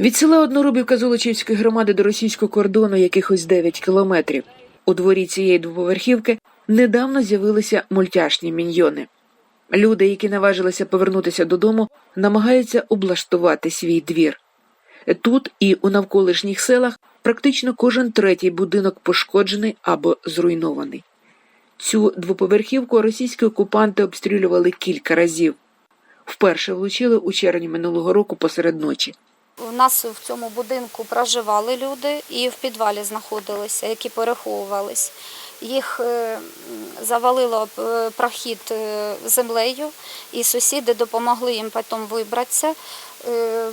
Від села Одноробівка Золочівської громади до російського кордону якихось 9 кілометрів. У дворі цієї двоповерхівки недавно з'явилися мультяшні міньйони. Люди, які наважилися повернутися додому, намагаються облаштувати свій двір. Тут і у навколишніх селах практично кожен третій будинок пошкоджений або зруйнований. Цю двоповерхівку російські окупанти обстрілювали кілька разів. Вперше влучили у червні минулого року посеред ночі. У нас в цьому будинку проживали люди і в підвалі знаходилися, які переховувались. Їх е, завалило прохід е, землею, і сусіди допомогли їм потім вибратися. Е,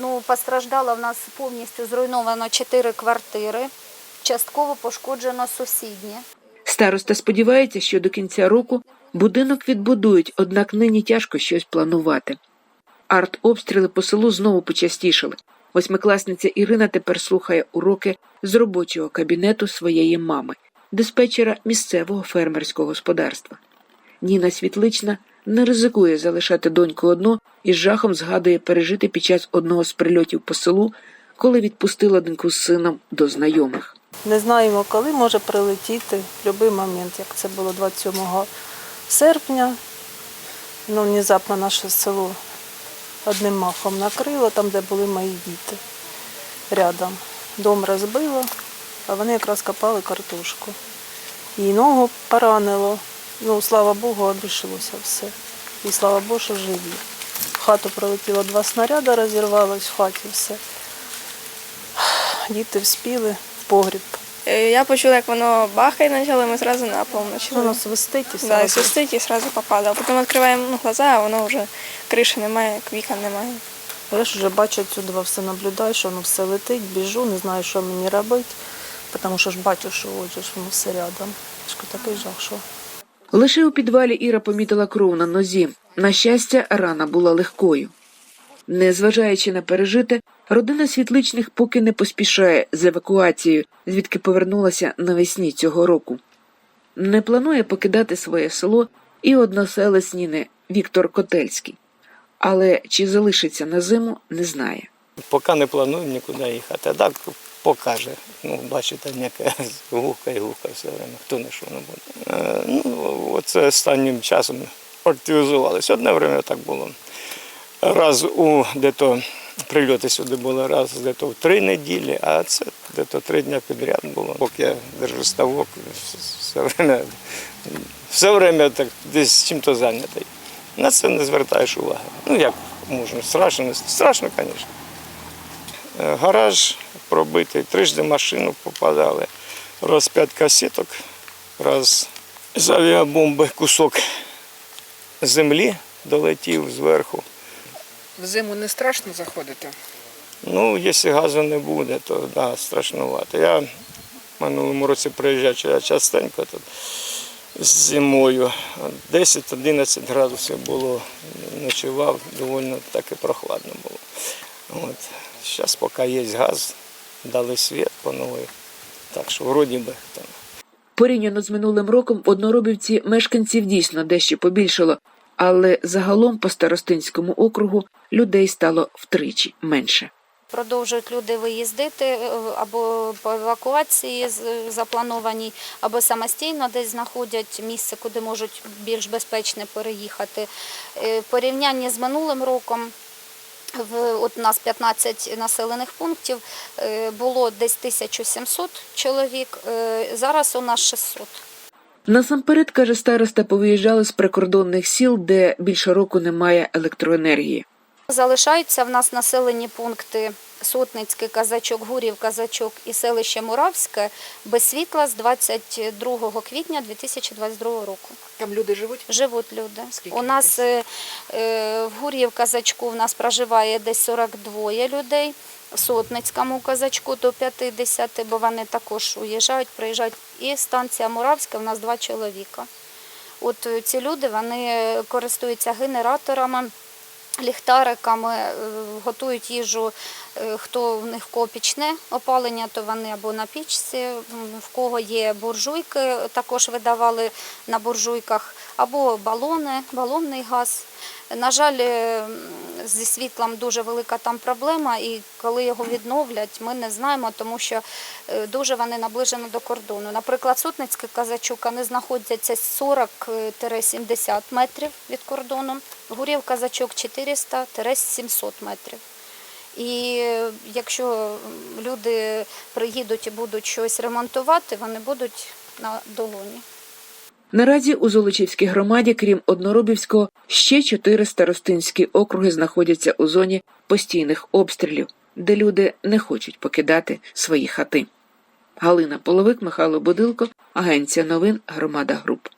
Ну, постраждало в нас повністю зруйновано чотири квартири, частково пошкоджено сусідні. Староста сподівається, що до кінця року будинок відбудують, однак нині тяжко щось планувати. Артобстріли по селу знову почастішали. Восьмикласниця Ірина тепер слухає уроки з робочого кабінету своєї мами, диспетчера місцевого фермерського господарства. Ніна Світлична не ризикує залишати доньку одну і з жахом згадує пережити під час одного з прильотів по селу, коли відпустила доньку з сином до знайомих. Не знаємо, коли може прилетіти, в будь-який момент, як це було 27 серпня. Ну, внезапно наше село одним махом накрило, там, де були мої діти рядом. Дом розбило, а вони якраз копали картошку. І ногу поранило. Ну, слава Богу, обійшлося все. І слава Богу, що живі. В хату прилетіло два снаряди, розірвалось в хаті все. Діти вспіли в погріб. Е, Я почула, як воно бахає почало, ми одразу на пол почали. Воно свистить і Да, і сразу. свистить і одразу попадало. Потім відкриваємо ну, глаза, а воно вже криші немає, вікон немає. Я ж вже бачу отсюди все наблюдаю, що воно все летить, біжу, не знаю, що мені робити, тому що ж бачу, що ж воно все рядом. Такий жах, що. Лише у підвалі Іра помітила кров на нозі. На щастя, рана була легкою. Незважаючи на пережите, родина світличних поки не поспішає з евакуацією, звідки повернулася навесні цього року. Не планує покидати своє село і односелець Віктор Котельський. Але чи залишиться на зиму, не знає. Поки не плануємо нікуди їхати. А так покаже. Ну, бачите, яке гука і гука все время. Хто не що не буде. Е, ну, оце останнім часом активізувалися. Одне время так було. Раз у де-то прильоти сюди були раз де-то в три неділі, а це де-то три дні підряд було. Поки я держу ставок, все время, все время так десь чим-то зайнятий. На це не звертаєш уваги. Ну як можна, страшно, страшно, звісно. Е, Гараж пробитий, трижди машину попадали. Раз п'ять касеток, раз з авіабомби кусок землі долетів зверху. В зиму не страшно заходити? Ну, якщо газу не буде, то да, страшнувато. Я в минулому році приїжджав частенько тут зимою. 10-11 градусів було, ночував, доволі таки прохладно було. От. Зараз поки є газ, дали світ по новий. Так що вроді би там. Порівняно з минулим роком Одноробівці мешканців дійсно дещо побільшало, але загалом по старостинському округу людей стало втричі менше. Продовжують люди виїздити е, або по евакуації запланованій, або самостійно десь знаходять місце, куди можуть більш безпечно переїхати. Е, В порівнянні з минулим роком. В от у нас 15 населених пунктів е, було десь 1700 чоловік. Зараз у нас 600. Насамперед, каже староста, повиїжджали з прикордонних сіл, де більше року немає електроенергії. Залишаються в нас населені пункти Сотницький, Казачок, Гурів, Казачок і селище Муравське без світла з 22 квітня 2022 року. Там люди живуть? Живуть люди. Скільки У нас е, е, в Гур'їв Казачку в нас проживає десь 42 людей, в Сотницькому Казачку до 50, бо вони також уїжджають, приїжджають. І станція Муравська в нас два чоловіка. От е, ці люди вони користуються генераторами. Ліхтариками, е, готують їжу, е, хто в них в кого пічне опалення, то вони або на пічці, в кого є буржуйки, також видавали на буржуйках, або балони, балонний газ. На жаль, е, зі світлом дуже велика там проблема, і коли його відновлять, ми не знаємо, тому що е, дуже вони наближені до кордону. Наприклад, Сутницький Казачук вони знаходяться 40-70 метрів від кордону, Гурів Казачок 400-700 метрів. І е, якщо люди приїдуть і будуть щось ремонтувати, вони будуть на долоні. Наразі у Золочівській громаді, крім Одноробівського, ще чотири старостинські округи знаходяться у зоні постійних обстрілів, де люди не хочуть покидати свої хати. Галина Половик, Михайло Будилко, Агенція новин Громада Груп.